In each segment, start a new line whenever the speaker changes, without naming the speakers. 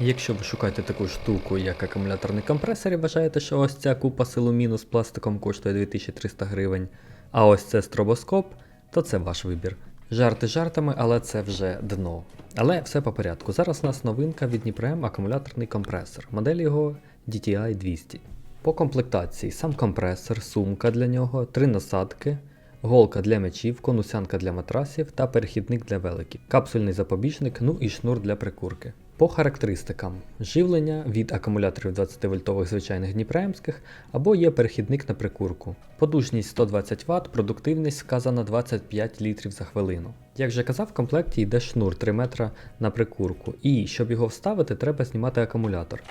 Якщо ви шукаєте таку штуку, як акумуляторний компресор, і вважаєте, що ось ця купа силуміну з пластиком коштує 2300 гривень, а ось це стробоскоп, то це ваш вибір. Жарти жартами, але це вже дно. Але все по порядку. Зараз у нас новинка від Дніпрем акумуляторний компресор. Модель його DTI 200. По комплектації сам компресор, сумка для нього, три насадки, голка для м'ячів, конусянка для матрасів та перехідник для великів, капсульний запобіжник, ну і шнур для прикурки. По характеристикам: живлення від акумуляторів 20 вольтових звичайних дніпремських або є перехідник на прикурку. Потужність 120 Вт, продуктивність вказана 25 літрів за хвилину. Як вже казав, в комплекті йде шнур 3 метра на прикурку, і щоб його вставити, треба знімати акумулятор.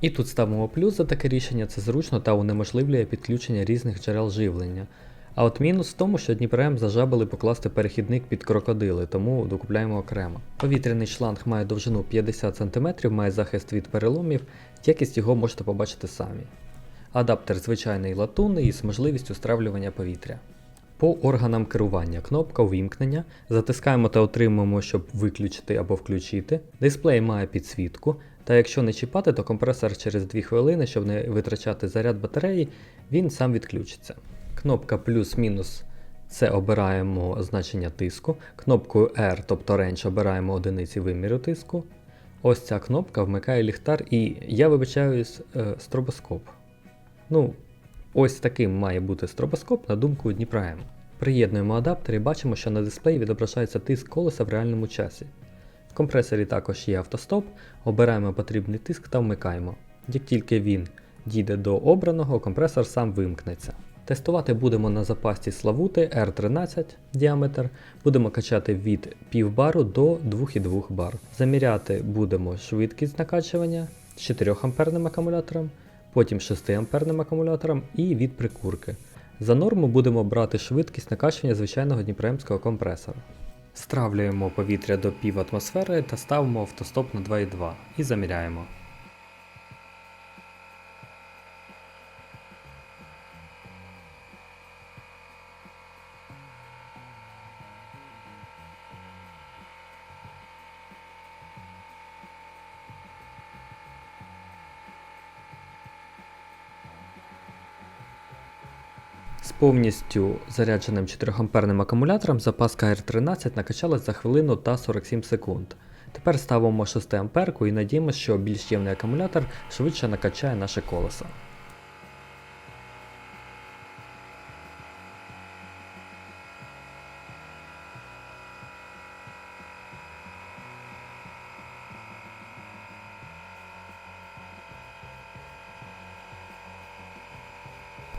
І тут ставимо плюс за таке рішення, це зручно та унеможливлює підключення різних джерел живлення. А от мінус в тому, що Дніпрем зажабили покласти перехідник під крокодили, тому докупляємо окремо. Повітряний шланг має довжину 50 см, має захист від переломів, якість його можете побачити самі. Адаптер звичайний латунний з можливістю стравлювання повітря. По органам керування кнопка увімкнення, затискаємо та отримуємо, щоб виключити або включити. Дисплей має підсвітку, та якщо не чіпати, то компресор через 2 хвилини, щоб не витрачати заряд батареї, він сам відключиться. Кнопка плюс-мінус це обираємо значення тиску. Кнопкою R, тобто range, обираємо одиниці виміру тиску. Ось ця кнопка вмикає ліхтар і я вибачаюсь е, стробоскоп. Ну, ось таким має бути стробоскоп на думку Дніпра М. Приєднуємо адаптер і бачимо, що на дисплеї відображається тиск колеса в реальному часі. В компресорі також є автостоп, обираємо потрібний тиск та вмикаємо. Як тільки він дійде до обраного, компресор сам вимкнеться. Тестувати будемо на запасці Славути R13 діаметр, будемо качати від пів бару до 2,2 бар. Заміряти будемо швидкість накачування з 4 амперним акумулятором, потім 6 амперним акумулятором і від прикурки. За норму будемо брати швидкість накачування звичайного дніпремського компресора. Стравлюємо повітря до пів атмосфери та ставимо автостоп на 2,2 і заміряємо. З повністю зарядженим 4 амперним акумулятором запаска R13 накачалась за хвилину та 47 секунд. Тепер ставимо 6 амперку і надіємося, що більш ємний акумулятор швидше накачає наше колесо.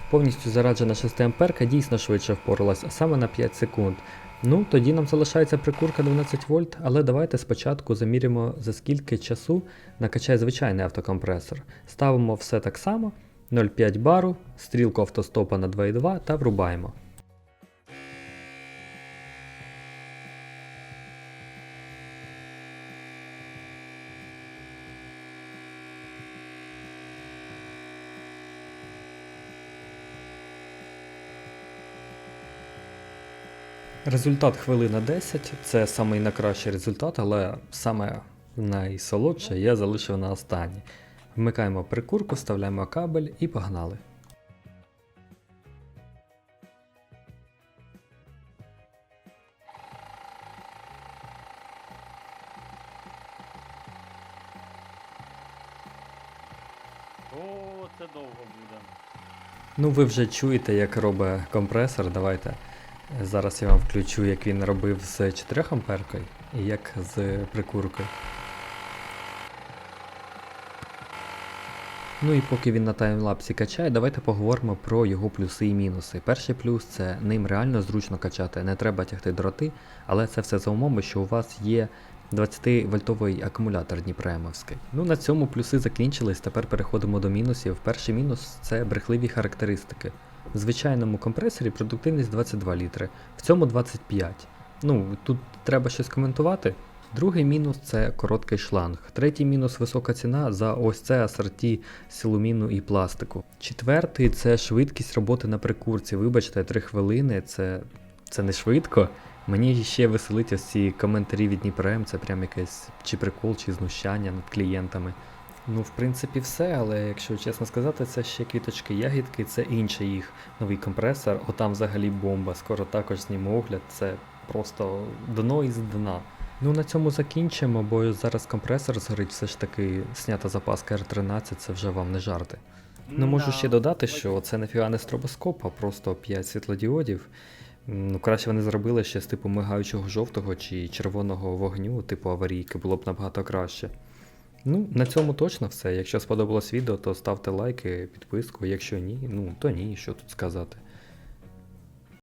Повністю зараджена 6 амперка дійсно швидше впоралась, а саме на 5 секунд. Ну, тоді нам залишається прикурка 12 вольт, але давайте спочатку заміряємо за скільки часу накачає звичайний автокомпресор. Ставимо все так само, 0,5 бару, стрілку автостопа на 2,2 та врубаємо. Результат хвилина 10 це самий найкращий результат, але саме найсолодше я залишив на останній. Вмикаємо прикурку, вставляємо кабель і погнали.
О, це довго буде.
Ну, ви вже чуєте, як робить компресор. Давайте зараз я вам включу, як він робив з 4 амперкою і як з прикуркою. Ну і поки він на таймлапсі качає, давайте поговоримо про його плюси і мінуси. Перший плюс це ним реально зручно качати, не треба тягти дроти, але це все за умови, що у вас є 20 вольтовий акумулятор Дніпремовський. Ну на цьому плюси закінчились, тепер переходимо до мінусів. Перший мінус це брехливі характеристики. В звичайному компресорі продуктивність 22 літри, в цьому 25. Ну, тут треба щось коментувати. Другий мінус це короткий шланг. Третій мінус висока ціна за ось це асорті силуміну і пластику. Четвертий це швидкість роботи на прикурці. Вибачте, 3 хвилини це, це не швидко. Мені ще веселить ось ці коментарі від Дніпром, це прям якийсь чи прикол, чи знущання над клієнтами. Ну, в принципі, все, але якщо чесно сказати, це ще квіточки ягідки, це інший їх новий компресор. Отам взагалі бомба. Скоро також зніму огляд, це просто дно із дна. Ну на цьому закінчимо, бо зараз компресор згорить, все ж таки снята запаска R13, це вже вам не жарти. Ну можу ще додати, що це нафіга не стробоскоп, а просто 5 світлодіодів. Ну, краще вони зробили ще з типу мигаючого жовтого чи червоного вогню, типу аварійки, було б набагато краще. Ну, на цьому точно все. Якщо сподобалось відео, то ставте лайки, підписку. Якщо ні, ну то ні, що тут сказати.